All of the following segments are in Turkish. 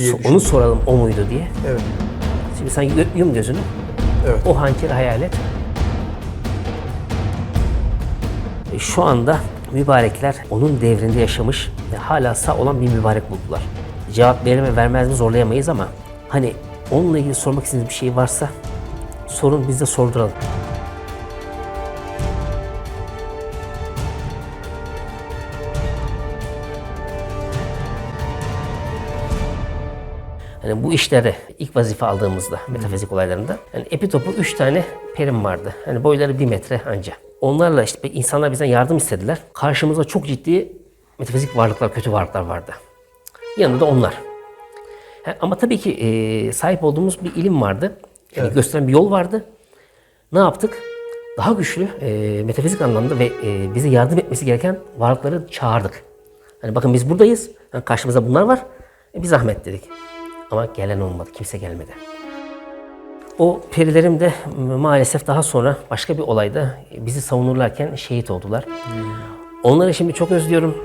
diye So-. Onu soralım o muydu diye. Evet. Şimdi sen yum- gözünü. Evet. O hançeri hayal et. E, Şu anda mübarekler onun devrinde yaşamış ve hala sağ olan bir mübarek buldular. Cevap verir mi vermez mi zorlayamayız ama hani onunla ilgili sormak istediğiniz bir şey varsa sorun biz de sorduralım. Bu işlerde ilk vazife aldığımızda metafizik olaylarında yani epitopu 3 tane perim vardı. Hani boyları 1 metre anca. Onlarla işte insanlar bizden yardım istediler. Karşımızda çok ciddi metafizik varlıklar, kötü varlıklar vardı. Yanında da onlar. Ama tabii ki e, sahip olduğumuz bir ilim vardı. Yani gösteren bir yol vardı. Ne yaptık? Daha güçlü e, metafizik anlamda ve e, bize yardım etmesi gereken varlıkları çağırdık. Hani bakın biz buradayız. Yani karşımızda bunlar var. E, bir zahmet dedik. Ama gelen olmadı. Kimse gelmedi. O perilerim de maalesef daha sonra başka bir olayda bizi savunurlarken şehit oldular. Onları şimdi çok özlüyorum.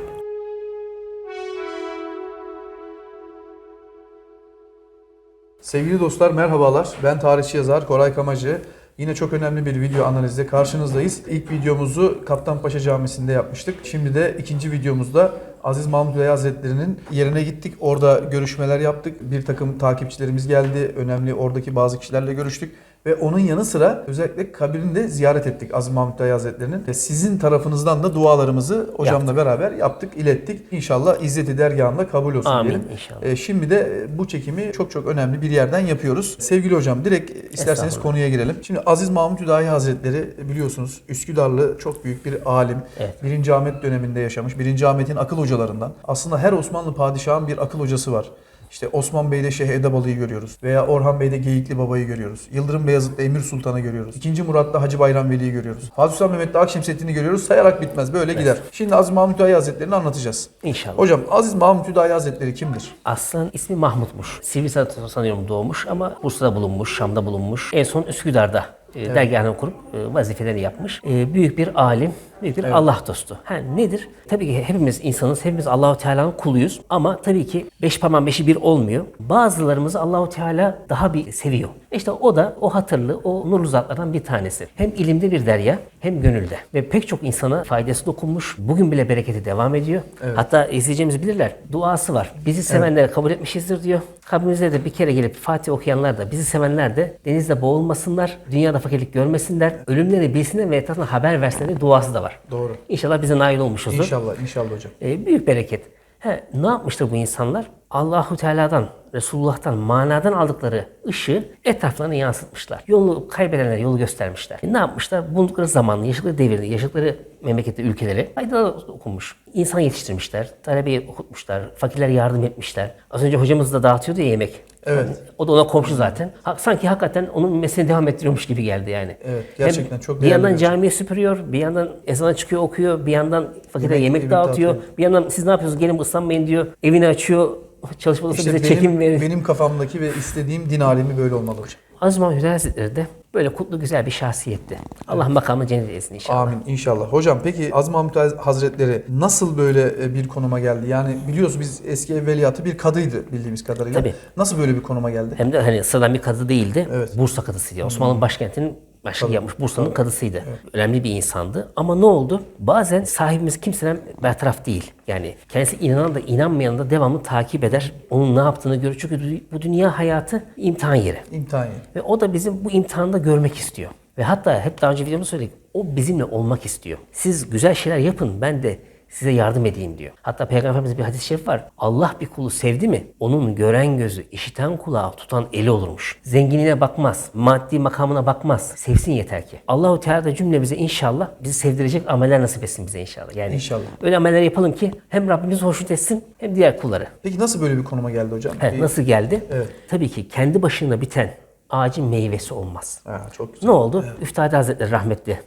Sevgili dostlar merhabalar. Ben tarihçi yazar Koray Kamacı. Yine çok önemli bir video analizde karşınızdayız. İlk videomuzu Kaptanpaşa Camisi'nde yapmıştık. Şimdi de ikinci videomuzda Aziz Mahmut Bey Hazretleri'nin yerine gittik. Orada görüşmeler yaptık. Bir takım takipçilerimiz geldi. Önemli oradaki bazı kişilerle görüştük. Ve onun yanı sıra özellikle kabrini de ziyaret ettik Aziz Mahmut Bey Hazretleri'nin. Ve sizin tarafınızdan da dualarımızı hocamla beraber yaptık, ilettik. İnşallah İzzeti dergahında kabul olsun Amin diyelim. inşallah. E, Şimdi de bu çekimi çok çok önemli bir yerden yapıyoruz. Sevgili hocam direkt isterseniz konuya girelim. Şimdi Aziz Mahmut Hüdayi Hazretleri biliyorsunuz Üsküdarlı çok büyük bir alim. Evet. Birinci Ahmet döneminde yaşamış. Birinci Ahmet'in akıl hocalarından. Aslında her Osmanlı padişahın bir akıl hocası var. İşte Osman Bey'de Şeyh Edebalı'yı görüyoruz. Veya Orhan Bey'de Geyikli Baba'yı görüyoruz. Yıldırım Beyazıt'ta Emir Sultan'ı görüyoruz. İkinci Murat'ta Hacı Bayram Veli'yi görüyoruz. Fatih Sultan Mehmet'te Akşemseddin'i görüyoruz. Sayarak bitmez. Böyle gider. Şimdi Aziz Mahmut Hüdayi Hazretleri'ni anlatacağız. İnşallah. Hocam Aziz Mahmut Hüdayi Hazretleri kimdir? Aslan ismi Mahmut'muş. Sivrihisar'da sanıyorum doğmuş ama Bursa'da bulunmuş, Şam'da bulunmuş. En son Üsküdar'da e, dergahını kurup e, vazifelerini yapmış. E, büyük bir alim, büyük bir Allah dostu. Ha, nedir? Tabii ki hepimiz insanız, hepimiz Allahu Teala'nın kuluyuz. Ama tabii ki beş parmağın beşi bir olmuyor. Bazılarımızı Allahu Teala daha bir seviyor. İşte o da o hatırlı, o nurlu zatlardan bir tanesi. Hem ilimde bir derya, hem gönülde. Ve pek çok insana faydası dokunmuş. Bugün bile bereketi devam ediyor. Hatta izleyeceğimiz bilirler. Duası var. Bizi sevenleri kabul etmişizdir diyor. Kabrimizde de bir kere gelip Fatih okuyanlar da bizi sevenler de denizde boğulmasınlar, dünyada fakirlik görmesinler, ölümlerini bilsinler ve etrafına haber versinler diye duası da var. Doğru. İnşallah bize nail olmuşuzdur. İnşallah, inşallah hocam. Ee, büyük bereket. He, ne yapmıştır bu insanlar? Allahu Teala'dan, Resulullah'tan, manadan aldıkları ışığı etraflarına yansıtmışlar. Yolu kaybedenlere yolu göstermişler. E, ne yapmışlar? Bulundukları zamanlı, yaşadıkları devirde, yaşadıkları memlekette, ülkeleri faydalar okunmuş. İnsan yetiştirmişler, talebeyi okutmuşlar, fakirlere yardım etmişler. Az önce hocamız da dağıtıyordu ya yemek. Evet. O da ona komşu zaten. Ha- Sanki hakikaten onun mesleğini devam ettiriyormuş gibi geldi yani. Evet, gerçekten çok Bir yandan camiye süpürüyor, bir yandan ezana çıkıyor okuyor, bir yandan fakire Yemek- yemek, yemek dağıtıyor, dağıtıyor. bir yandan siz ne yapıyorsunuz gelin ıslanmayın diyor, evini açıyor, çalışma odasında İşte bize benim, çekim verin. benim kafamdaki ve istediğim din alemi böyle olmalı hocam. Hüdayi Hazretleri de böyle kutlu güzel bir şahsiyetti. Allah makamı cennet etsin inşallah. Amin inşallah. Hocam peki Aziz Mahmut Hazretleri nasıl böyle e, bir konuma geldi? Yani biliyoruz biz eski evveliyatı bir kadıydı bildiğimiz kadarıyla. Tabii. Nasıl böyle bir konuma geldi? Hem de hani sıradan bir kadı değildi. Evet. Bursa kadısıydı. Osmanlı başkentinin başlık yapmış Bursa'nın kadısıydı. Önemli bir insandı. Ama ne oldu? Bazen sahibimiz kimseden bertaraf değil. Yani kendisi inanan da inanmayan da devamlı takip eder. Onun ne yaptığını görür. Çünkü bu dünya hayatı imtihan yeri. İmtihan yeri. Ve o da bizim bu imtihanda görmek istiyor. Ve hatta hep daha önce videomda söyledik. O bizimle olmak istiyor. Siz güzel şeyler yapın ben de size yardım edeyim diyor. Hatta Peygamberimizin bir hadis-i şerif var. Allah bir kulu sevdi mi onun gören gözü, işiten kulağı, tutan eli olurmuş. Zenginliğine bakmaz, maddi makamına bakmaz. Sevsin yeter ki. Allahu Teala da cümlemize inşallah bizi sevdirecek ameller nasip etsin bize inşallah. Yani İnşallah. öyle ameller yapalım ki hem Rabbimiz hoşnut etsin hem diğer kulları. Peki nasıl böyle bir konuma geldi hocam? He, Bir- nasıl geldi? Evet. Tabii ki kendi başına biten ağacın meyvesi olmaz. Ha, çok güzel. Ne oldu? Üftade Hazretleri rahmetli.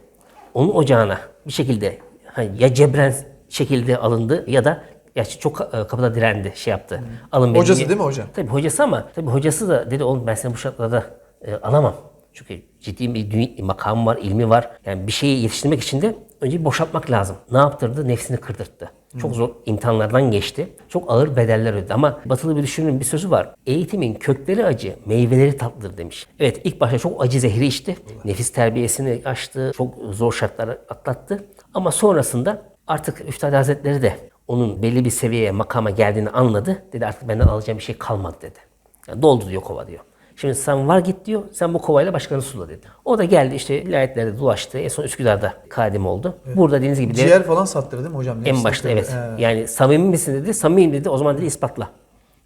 Onun ocağına bir şekilde hani ya cebren şekilde alındı ya da Gerçi çok e, kapıda direndi, şey yaptı. Alın beni Hocası değil mi hocam? Tabii hocası ama tabii hocası da dedi oğlum ben seni bu şartlarda e, alamam. Çünkü ciddi bir makamı var, ilmi var. Yani bir şeyi yetiştirmek için de önce boşaltmak lazım. Ne yaptırdı? Nefsini kırdırttı. Çok zor imtihanlardan geçti. Çok ağır bedeller ödedi. Ama batılı bir düşünürün bir sözü var. Eğitimin kökleri acı, meyveleri tatlıdır demiş. Evet ilk başta çok acı zehri içti. Nefis terbiyesini açtı. Çok zor şartlar atlattı. Ama sonrasında artık Üstad Hazretleri de onun belli bir seviyeye, makama geldiğini anladı. Dedi artık benden alacağım bir şey kalmadı dedi. Yani doldu diyor kova diyor. Şimdi sen var git diyor, sen bu kovayla başkanı sula dedi. O da geldi işte vilayetlerde dolaştı. En son Üsküdar'da kadim oldu. Burada dediğiniz gibi de Ciğer falan sattırdı değil mi hocam? en başta evet. He. Yani samimi misin dedi. Samimiyim dedi. O zaman dedi ispatla.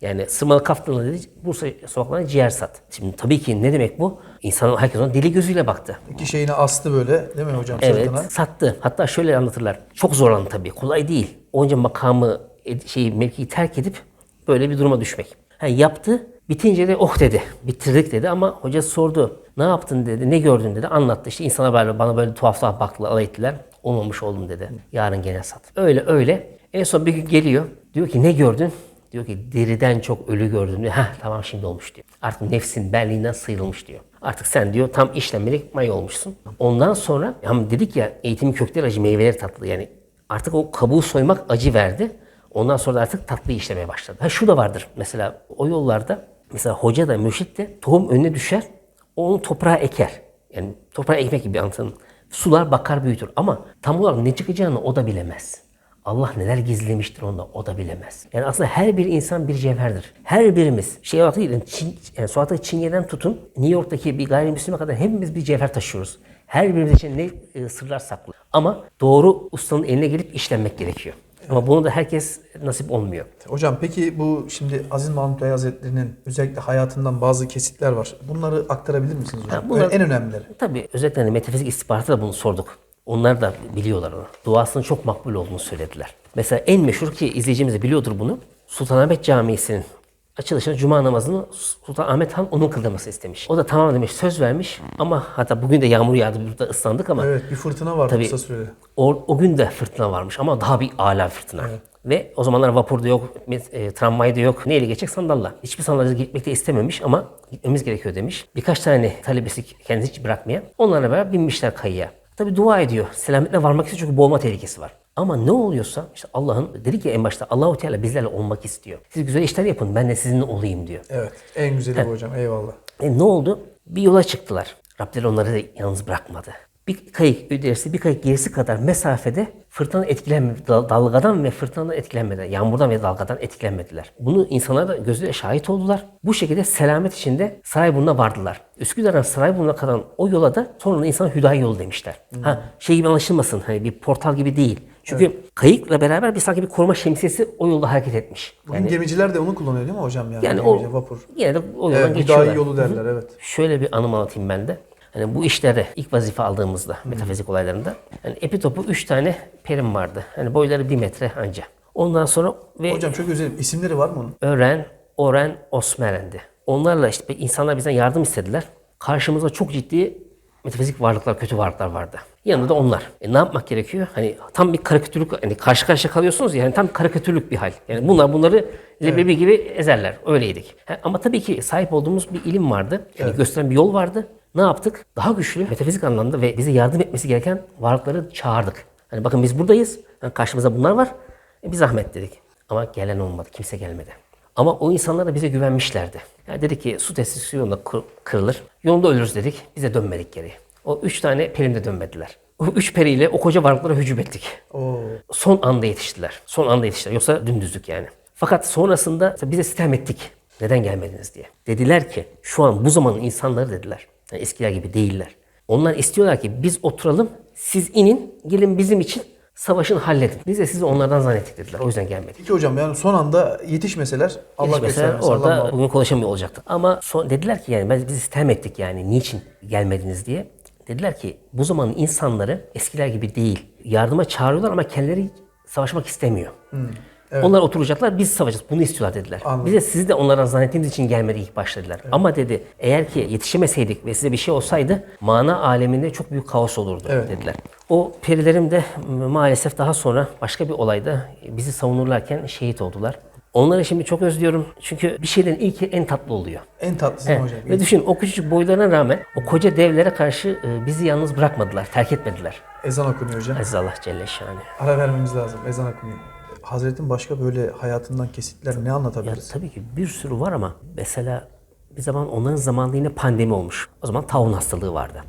Yani sırmalı kaftanla dedi Bursa sokaklarına ciğer sat. Şimdi tabii ki ne demek bu? İnsanın herkes ona dili gözüyle baktı. İki şeyini astı böyle değil mi hocam Evet sırtına? sattı. Hatta şöyle anlatırlar. Çok zorlandı tabii. Kolay değil. Onca makamı, şeyi, mevkiyi terk edip böyle bir duruma düşmek. Ha, yaptı. Bitince de oh dedi. Bitirdik dedi ama hoca sordu. Ne yaptın dedi. Ne gördün dedi. Anlattı. İşte insanlar böyle bana böyle tuhaf tuhaf baktılar, alay ettiler. Olmamış oldum dedi. Yarın gene sat. Öyle öyle. En son bir gün geliyor. Diyor ki ne gördün? Diyor ki deriden çok ölü gördüm diyor. Heh tamam şimdi olmuş diyor. Artık nefsin benliğinden sıyrılmış diyor. Artık sen diyor tam işlenmelik may olmuşsun. Ondan sonra ama dedik ya eğitimin kökleri acı meyveleri tatlı yani artık o kabuğu soymak acı verdi. Ondan sonra artık tatlı işlemeye başladı. Ha şu da vardır mesela o yollarda mesela hoca da mürşit de tohum önüne düşer onu toprağa eker. Yani toprağa ekmek gibi anlatın. Sular bakar büyütür ama tam olarak ne çıkacağını o da bilemez. Allah neler gizlemiştir onda o da bilemez. Yani aslında her bir insan bir cevherdir. Her birimiz şey olarak değil, Çin, yani sokaktaki Çingene'den tutun New York'taki bir gayrimüslime kadar hepimiz bir cevher taşıyoruz. Her birimiz için ne e, sırlar saklı. Ama doğru ustanın eline gelip işlenmek gerekiyor. Ama bunu da herkes nasip olmuyor. Hocam peki bu şimdi Aziz Mahmut Bey Hazretleri'nin özellikle hayatından bazı kesitler var. Bunları aktarabilir misiniz hocam? Ha, bunlar- En önemlileri. Tabii özellikle hani metafizik istihbaratı da bunu sorduk. Onlar da biliyorlar onu. Duasının çok makbul olduğunu söylediler. Mesela en meşhur ki izleyicimiz de biliyordur bunu. Sultanahmet Camii'sinin açılışında cuma namazını Sultan Ahmet Han onun kıldırması istemiş. O da tamam demiş, söz vermiş ama hatta bugün de yağmur yağdı, burada ıslandık ama Evet bir fırtına var Tabii. kısa sürede. o, o gün de fırtına varmış ama daha bir ala fırtına. Ve o zamanlar vapur da yok, e, tramvay da yok. Neyle geçecek? Sandalla. Hiçbir sandalye gitmek de istememiş ama gitmemiz gerekiyor demiş. Birkaç tane talebesi kendisi hiç bırakmayan. Onlarla beraber binmişler kayıya. Tabi dua ediyor. Selametle varmak istiyor çünkü boğulma tehlikesi var. Ama ne oluyorsa işte Allah'ın dedik ya en başta Allahu Teala bizlerle olmak istiyor. Siz güzel işler yapın ben de sizinle olayım diyor. Evet en güzeli bu hocam eyvallah. E ne oldu? Bir yola çıktılar. Rableri onları da yalnız bırakmadı. Bir kayık ilerisi, bir kayık gerisi kadar mesafede fırtına etkilenmedi. Dal- Dalgadan ve fırtınadan etkilenmediler. Yağmurdan ve dalgadan etkilenmediler. Bunu insanlar da gözüyle şahit oldular. Bu şekilde selamet içinde Sarayburnu'na vardılar. Üsküdar'dan Sarayburnu'na kalan o yola da sonra insan Hüdayi yolu demişler. Ha şey gibi anlaşılmasın hani bir portal gibi değil. Çünkü kayıkla beraber bir sanki bir koruma şemsiyesi o yolda hareket etmiş. Bugün gemiciler de onu kullanıyor değil mi hocam? Yani, Yani o vapur. yine de o yoldan Evet, geçiyorlar. Hüdayi yolu derler evet. Şöyle bir anım anlatayım ben de. Hani bu işlere ilk vazife aldığımızda metafizik olaylarında hani epitopu 3 tane perim vardı. Hani boyları 1 metre anca. Ondan sonra ve Hocam çok özel isimleri var mı onun? Ören, Oren, Osmeren'di. Onlarla işte insanlar bizden yardım istediler. Karşımızda çok ciddi metafizik varlıklar, kötü varlıklar vardı. Yanında da onlar. E ne yapmak gerekiyor? Hani tam bir karikatürlük, hani karşı karşıya kalıyorsunuz ya, yani tam karikatürlük bir hal. Yani bunlar bunları leblebi gibi ezerler. Öyleydik. Ha, ama tabii ki sahip olduğumuz bir ilim vardı. Yani gösteren bir yol vardı. Ne yaptık? Daha güçlü metafizik anlamda ve bize yardım etmesi gereken varlıkları çağırdık. Hani bakın biz buradayız. Yani karşımızda bunlar var. E bir zahmet dedik. Ama gelen olmadı. Kimse gelmedi. Ama o insanlar da bize güvenmişlerdi. Yani dedi ki su testi yolunda kır- kırılır. Yolunda ölürüz dedik. Bize dönmedik geri. O üç tane perim de dönmediler. O üç periyle o koca varlıklara hücum ettik. Oo. Son anda yetiştiler. Son anda yetiştiler. Yoksa dümdüzlük yani. Fakat sonrasında bize sitem ettik. Neden gelmediniz diye. Dediler ki şu an bu zamanın insanları dediler. Yani eskiler gibi değiller. Onlar istiyorlar ki biz oturalım, siz inin, gelin bizim için savaşın halledin. Biz de sizi onlardan zannettik dediler. O yüzden gelmedik. Peki hocam yani son anda yetişmeseler Allah Allah göstermesin. Allah orada muhafaza. bugün konuşamıyor olacaktık. Ama son, dediler ki yani biz, sitem ettik yani niçin gelmediniz diye. Dediler ki bu zamanın insanları eskiler gibi değil. Yardıma çağırıyorlar ama kendileri savaşmak istemiyor. Onlar oturacaklar biz savaşacağız. Bunu istiyorlar dediler. Anladım. Bize sizi de onlardan zannettiğimiz için gelmedik ilk başta dediler. Ama dedi eğer ki yetişemeseydik ve size bir şey olsaydı mana aleminde çok büyük kaos olurdu Evet. dediler. O perilerim de maalesef daha sonra başka bir olayda bizi savunurlarken şehit oldular. Onları şimdi çok özlüyorum. Çünkü bir şeylerin ilki en tatlı oluyor. En tatlısı Evet. hocam? Ve düşün o küçücük boylarına rağmen o koca devlere karşı e, bizi yalnız bırakmadılar, terk etmediler. Ezan okunuyor hocam. Aziz Allah Celle Şanı. Ara vermemiz lazım. Ezan okunuyor. Hazretin başka böyle hayatından kesitler ne Ya anlatabiliriz? tabii ki bir sürü var ama mesela bir zaman onların zamanında yine pandemi olmuş. O zaman taun hastalığı vardı.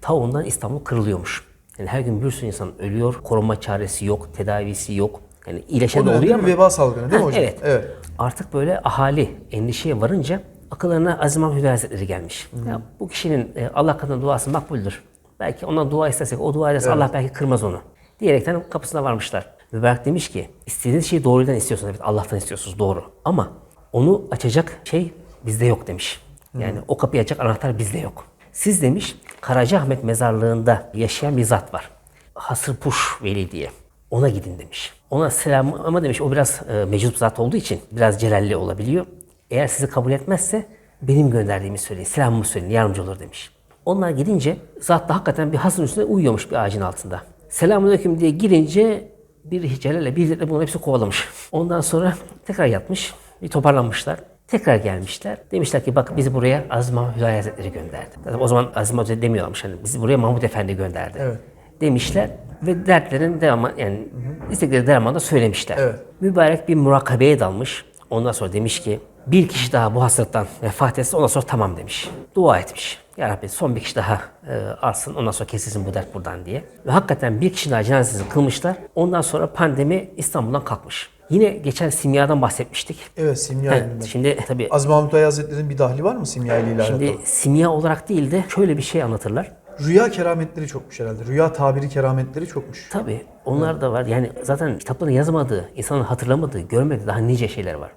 Taundan İstanbul kırılıyormuş. Yani her gün bir sürü insan ölüyor. Korunma çaresi yok, tedavisi yok. Yani iyileşen de oluyor bir ama veba salgını değil mi Ha, hocam? evet. artık böyle ahali endişeye varınca akıllarına Aziz Mahmud Hüdayi Hazretleri gelmiş. Ya bu kişinin e, Allah katında duası makbuldür. Belki ondan dua istesek o dua ederse Allah belki kırmaz onu. Diyerekten kapısına varmışlar. Mübarek demiş ki istediğiniz şeyi doğrudan istiyorsunuz. Evet Allah'tan istiyorsunuz doğru. Ama onu açacak şey bizde yok demiş. Yani o kapıyı açacak anahtar bizde yok. Siz demiş Karacaahmet mezarlığında yaşayan bir zat var. Hasırpuş Veli diye. Ona gidin demiş. Ona selam ama demiş o biraz e, meczup zat olduğu için biraz celalli olabiliyor. Eğer sizi kabul etmezse benim gönderdiğimi söyleyin, selamımı söyleyin, yardımcı olur demiş. Onlar gidince zat da hakikaten bir hasın üstünde uyuyormuş bir ağacın altında. Selamünaleyküm diye girince bir celalle bir de bunların hepsi kovalamış. Ondan sonra tekrar yatmış, bir toparlanmışlar. Tekrar gelmişler. Demişler ki bak bizi buraya Aziz Mahmud Hüdayi Hazretleri gönderdi. Zaten o zaman Aziz Mahmud demiyorlarmış. Hani bizi buraya Mahmud Efendi gönderdi. Evet. Demişler ve dertlerin devamı yani istekleri devamında söylemişler. Evet. Mübarek bir murakabeye dalmış. Ondan sonra demiş ki bir kişi daha bu hastalıktan vefat etse ondan sonra tamam demiş. Dua etmiş. Ya Rabbi son bir kişi daha e, alsın ondan sonra kesilsin bu dert buradan diye. Ve hakikaten bir kişi daha cenazesini kılmışlar. Ondan sonra pandemi İstanbul'dan kalkmış. Yine geçen simyadan bahsetmiştik. Evet simya ilminden. şimdi tabii Aziz Mahmut Hüdayi Hazretleri'nin bir dahli var mı simya ile alakalı? şimdi simya olarak değil de şöyle bir şey anlatırlar. Rüya kerametleri çokmuş herhalde. Rüya tabiri kerametleri çokmuş. Tabii onlar da var. Yani zaten kitapların yazmadığı, insanın hatırlamadığı, görmediği daha nice şeyler var.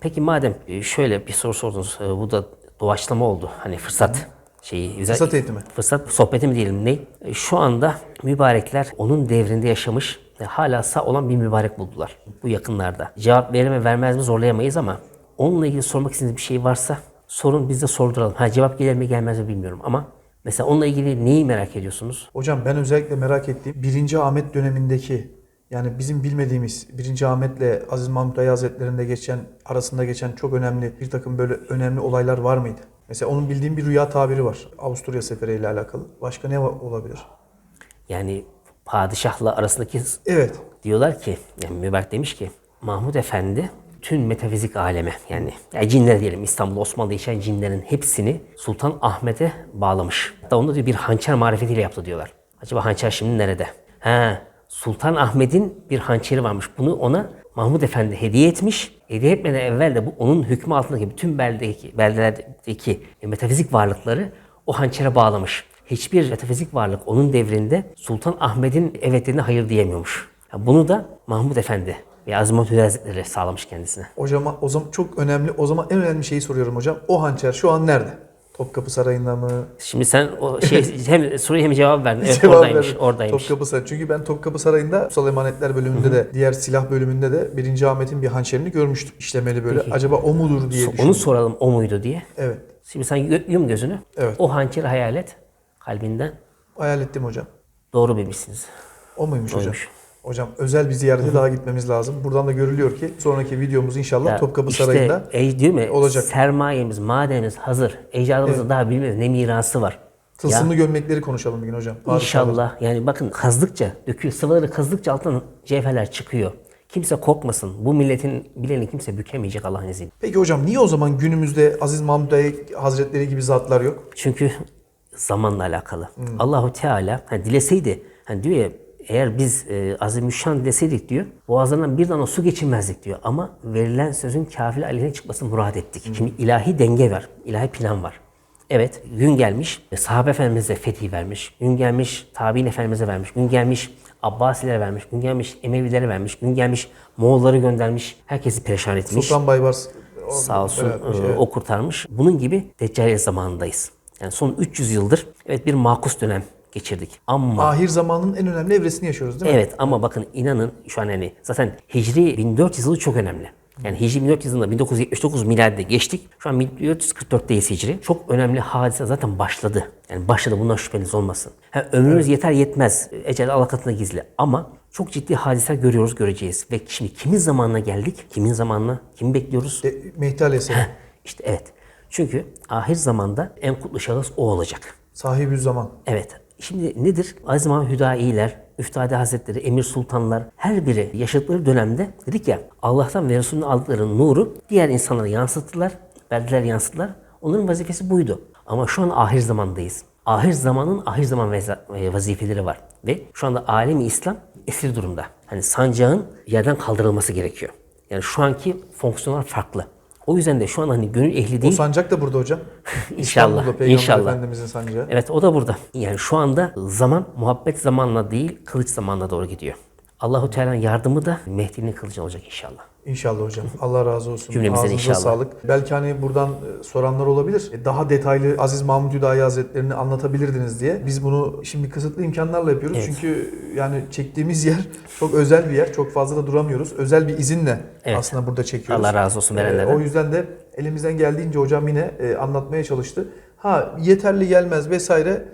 Peki madem e, şöyle bir soru sordunuz, e, bu da doğaçlama oldu. Hani fırsat şeyi güzel. Fırsat eğitimi. Fırsat sohbeti mi diyelim ne? E, Şu anda mübarekler onun devrinde yaşamış ve hala sağ olan bir mübarek buldular bu yakınlarda. Cevap verir mi vermez mi zorlayamayız ama onunla ilgili sormak istediğiniz bir şey varsa sorun biz de sorduralım. Ha cevap gelir mi gelmez mi bilmiyorum ama mesela onunla ilgili neyi merak ediyorsunuz? Hocam ben özellikle merak ettiğim 1. Ahmet dönemindeki yani bizim bilmediğimiz 1. Ahmet'le Aziz Mahmut Hüdayi Hazretleri'nde geçen arasında geçen çok önemli bir takım böyle önemli olaylar var mıydı? Mesela onun bildiğim bir rüya tabiri var. Avusturya seferi ile alakalı. Başka ne olabilir? Yani padişahla arasındaki Evet. diyorlar ki, yani mübarek demiş ki Mahmud Efendi tüm metafizik aleme yani, yani cinler diyelim İstanbul Osmanlı yaşayan cinlerin hepsini Sultan Ahmet'e bağlamış. Hatta onu diyor bir hançer marifetiyle yaptı diyorlar. Acaba hançer şimdi nerede? Ha, Sultan Ahmet'in bir hançeri varmış. Bunu ona Mahmud Efendi hediye etmiş. Hediye etmeden evvel de bu onun hükmü altındaki bütün beldeki, beldelerdeki metafizik varlıkları o hançere bağlamış. Hiçbir metafizik varlık onun devrinde Sultan Ahmet'in evetlerine hayır diyemiyormuş. Ya Bunu da Mahmud Efendi ve Hüdayi Hazretleri sağlamış kendisine. Hocam o zaman çok önemli. O zaman en önemli şeyi soruyorum hocam. O hançer şu an nerede? Topkapı Sarayı'nda mı? Şimdi sen o şey hem soruyu hem cevap verdin. Evet Cevap oradaymış, verdim. oradaymış. Topkapı Sarayı. Çünkü ben Topkapı Sarayı'nda Kutsal Emanetler bölümünde de diğer silah bölümünde de 1. Ahmet'in bir hançerini görmüştüm. İşlemeli böyle. Acaba o mudur diye düşündüm. Onu soralım o muydu diye. Evet. Şimdi sen yum gözünü. Evet. O hançeri hayal et kalbinden. Hayal ettim hocam. Doğru bilmişsiniz. O muymuş? Oymuş. Hocam özel bir ziyarete daha gitmemiz lazım. Buradan da görülüyor ki sonraki videomuz inşallah Ya Topkapı işte, Sarayı'nda ey, değil mi? olacak. Sermayemiz, madenimiz hazır. Ecdadımızın daha bilmez ne mirası var. tılsımlı gömlekleri konuşalım bir gün hocam. Padişahlar. İnşallah. Yani bakın kazdıkça, döküyor. Sıvıları kazdıkça altından cevherler çıkıyor. Kimse korkmasın. Bu milletin bileni kimse bükemeyecek Allah'ın izniyle. Peki hocam niye o zaman günümüzde Aziz Mahmud Bey Hazretleri gibi zatlar yok? Çünkü zamanla alakalı. Allahu Teala hani dileseydi hani diyor ya eğer biz e, azimüşşan dileseydik diyor boğazlarından bir damla su geçirmezdik diyor. Ama verilen sözün kafir aleyhine çıkmasını murad ettik. Şimdi ilahi denge var. ilahi plan var. Evet gün gelmiş e, sahabe efendimize fethi vermiş. Gün gelmiş tabi'in efendimize vermiş. Gün gelmiş Abbasilere vermiş. Gün gelmiş Emevilere vermiş. Gün gelmiş Moğolları göndermiş. Herkesi perişan etmiş. Sultan Baybars Sağ olsun e, evet. o kurtarmış. Bunun gibi Deccaliye zamanındayız. Yani son 300 yıldır evet bir makus dönem geçirdik. Ama Ahir zamanın en önemli evresini yaşıyoruz değil mi? evet ama bakın inanın şu an hani zaten Hicri 1400 yılı çok önemli. Yani Hicri 1400 yılında 1979 miladide geçtik. Şu an 1444'teyiz Hicri. Çok önemli hadise zaten başladı. Yani başladı bundan şüpheniz olmasın. Ha, ömrümüz yeter yetmez. Ecel Allah katında gizli. Ama çok ciddi hadiseler görüyoruz, göreceğiz. Ve şimdi kimin zamanına geldik? Kimin zamanına? Kimi bekliyoruz? E, Mehdi Aleyhisselam. İşte evet. Çünkü ahir zamanda en kutlu şahıs o olacak. Sahibi zaman. Evet. Şimdi nedir? Aziz Mahmud Hüdayiler, Üftade Hazretleri, Emir Sultanlar her biri yaşadıkları dönemde dedik ya Allah'tan ve Resulü'nün aldıkları nuru diğer insanlara yansıttılar, verdiler yansıttılar. Onların vazifesi buydu. Ama şu an ahir zamandayız. Ahir zamanın ahir zaman e, vazifeleri var. Ve şu anda alemi İslam esir durumda. Hani sancağın yerden kaldırılması gerekiyor. Yani şu anki fonksiyonlar farklı. O yüzden de şu an hani gönül ehli O değil. sancak da burada hocam. İnşallah, inşallah. Efendimizin sancağı. Evet o da burada. Yani şu anda zaman muhabbet zamanla değil kılıç zamanla doğru gidiyor. Allahu Teala'nın yardımı da Mehdi'nin kılıcı olacak inşallah. İnşallah hocam. Allah razı olsun. Cümlemizden Ağzınıza inşallah. sağlık. Belki hani buradan e, soranlar olabilir. E, Daha detaylı Aziz Mahmud Hüdayi Hazretlerini anlatabilirdiniz diye. Biz bunu şimdi kısıtlı imkanlarla yapıyoruz. Evet. Çünkü yani çektiğimiz yer çok özel bir yer. Çok fazla da duramıyoruz. Özel bir izinle Evet. aslında burada çekiyoruz. Allah razı olsun E, verenlerden. O yüzden de elimizden geldiğince hocam yine e, anlatmaya çalıştı. Ha yeterli gelmez vesaire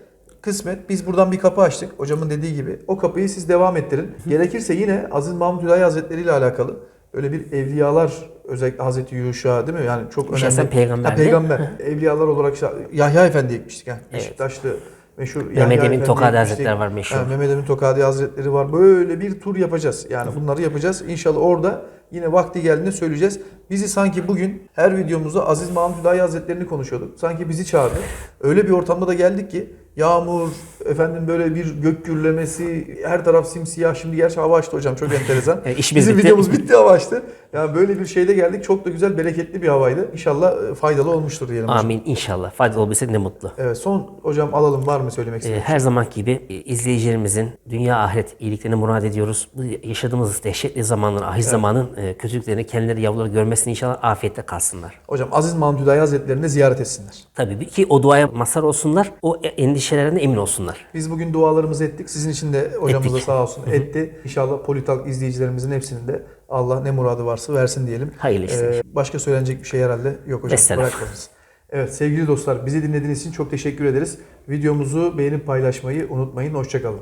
kısmet. Biz buradan bir kapı açtık. Hocamın dediği gibi. O kapıyı siz devam ettirin. Gerekirse yine Aziz Mahmud Hüdayi Hazretleri ile alakalı öyle bir evliyalar özellikle Hazreti Yuşa değil mi? Yani çok önemli. Şahsen peygamber Ha, peygamber. evliyalar olarak Yahya Efendi gitmiştik. Ha. Beşiktaşlı meşhur Yahya Mehmet Emin Efendi'ye Tokadi. Hazretleri var meşhur. Ha, Mehmet Emin Tokadi Hazretleri var. Böyle bir tur yapacağız. Yani bunları yapacağız. İnşallah orada yine vakti geldiğinde söyleyeceğiz. Bizi sanki bugün her videomuzda Aziz Mahmud Hüdayi Hazretlerini konuşuyorduk. Sanki bizi çağırdı. Öyle bir ortamda da geldik ki yağmur, efendim böyle bir gök gürlemesi, her taraf simsiyah. Şimdi gerçi hava açtı hocam çok enteresan. İşimiz Bizim bitti. videomuz bitti hava açtı. Yani böyle bir şeyde geldik. Çok da güzel, bereketli bir havaydı. İnşallah e, faydalı olmuştur diyelim hocam. Amin inşallah. Faydalı olabilsek ne mutlu. Evet son hocam alalım var mı söylemek Ee, istediğiniz? her zaman gibi e, izleyicilerimizin dünya ahiret iyiliklerini murad ediyoruz. Bu yaşadığımız dehşetli zamanın, ahir zamanın e, kötülüklerini kendileri yavruları görmesini inşallah afiyette kalsınlar. Hocam Aziz Mahmud Hüdayi Hazretlerini ziyaret etsinler. Tabii ki o duaya mazhar olsunlar, o e- endişelerine emin olsunlar. Biz bugün dualarımızı ettik. Sizin için de hocamız da sağ olsun etti. İnşallah Politalk izleyicilerimizin hepsinin de Allah ne muradı varsa versin diyelim. Hayırlı işler. Ee, başka söylenecek bir şey herhalde yok hocam. Vesselam. Bırakmadınız. Evet sevgili dostlar bizi dinlediğiniz için çok teşekkür ederiz. Videomuzu beğenip paylaşmayı unutmayın. Hoşçakalın.